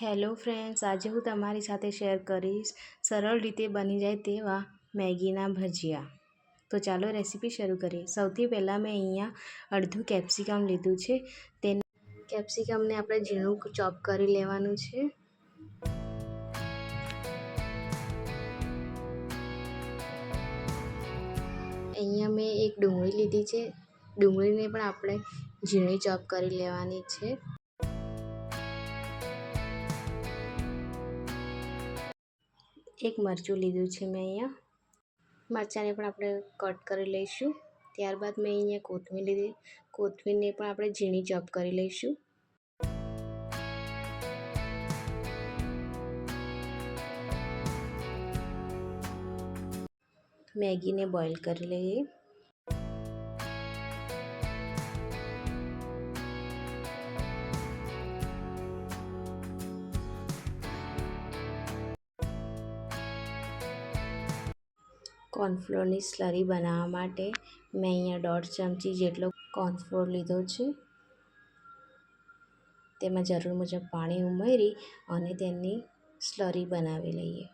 Hello friends, આજે હું તમારી સાથે શેર કરીશ સરળ રીતે બની જાય તેવા મેગીના ભજીયા. તો ચાલો રેસીપી શરૂ કરીએ. સૌથી પહેલાં મેં અહીંયા અડધું કેપ્સિકમ લીધું છે. તેને કેપ્સિકમને આપણે ઝીણું ચોપ કરી લેવાનું છે. અહીંયા મેં એક ડુંગળી લીધી છે. ડુંગળીને પણ આપણે ઝીણી ચોપ કરી લેવાની છે. એક મરચું લીધું છે મેં અહીંયા. મરચાંને પણ આપણે કટ કરી લઈશું. ત્યારબાદ મેં અહીંયા કોથમીર લીધી. કોથમીરને પણ આપણે ઝીણી ચોપ કરી લઈશું. મેગીને બોઇલ કરી લઈએ. કોર્નફ્લોરની સ્લરી બનાવવા માટે મેં અહીંયા દોઢ ચમચી જેટલો કોર્નફ્લોર લીધો છે. તેમાં જરૂર મુજબ પાણી ઉમેરી અને તેની સ્લરી બનાવી લઈએ.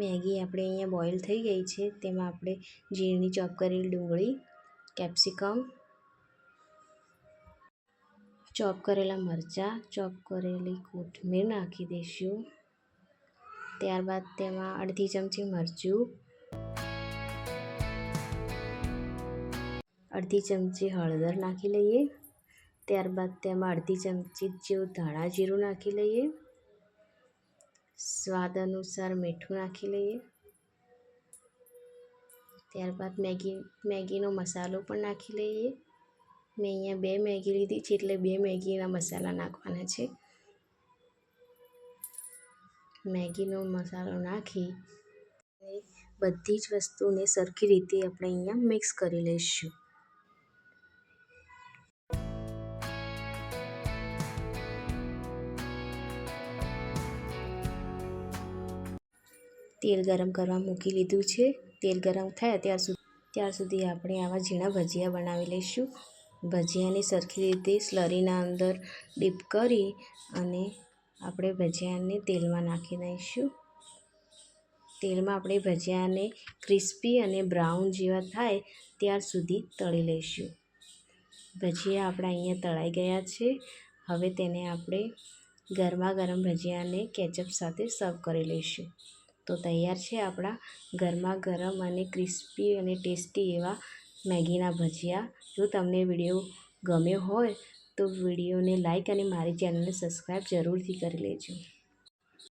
મેગી આપણે અહીંયા બોઇલ થઈ ગઈ છે. તેમાં આપણે ઝીણી ચોપ કરેલી ડુંગળી, કેપ્સિકમ ચોપ કરેલા મરચાં, ચોપ કરેલી કોથમીર નાખી દઈશું ત્યારબાદ તેમાં અડધી ચમચી મરચું, અડધી ચમચી હળદર નાખી લઈએ. ત્યારબાદ તેમાં અડધી ચમચી જેવું ધાણા જીરું નાખી લઈએ. સ્વાદ અનુસાર મીઠું નાખી લઈએ. ત્યારબાદ મેગી, મેગીનો મસાલો પણ નાખી લઈએ. મેં અહીંયા બે મેગી લીધી છે એટલે બે મેગીના મસાલા નાખવાના છે. મેગીનો મસાલો નાખી બધી જ વસ્તુને સરખી રીતે આપણે અહીંયા મિક્સ કરી લઈશું. તેલ ગરમ કરવા મૂકી લીધું છે. તેલ ગરમ થાય ત્યાર સુધી ત્યાર સુધી આપણે આવા ઝીણા ભજીયા બનાવી લઈશું. ભજીયાને સરખી રીતે સ્લરીના અંદર ડીપ કરી અને આપણે ભજીયાને તેલમાં નાખી દઈશું. તેલમાં આપણે ભજીયાને ક્રિસ્પી અને બ્રાઉન જેવા થાય ત્યાર સુધી તળી લઈશું. ભજીયા આપણા અહીંયા તળાઈ ગયા છે. હવે તેને આપણે ગરમા ગરમ ભજીયાને કેચઅપ સાથે સર્વ કરી લઈશું. તો તૈયાર છે આપણા ગરમા ગરમ અને ક્રિસ્પી અને ટેસ્ટી એવા મેગીના ભજીયા. જો તમને વીડિયો ગમ્યો હોય તો વિડીયોને લાઇક અને મારી ચેનલને સબસ્ક્રાઈબ જરૂરથી કરી લેજો.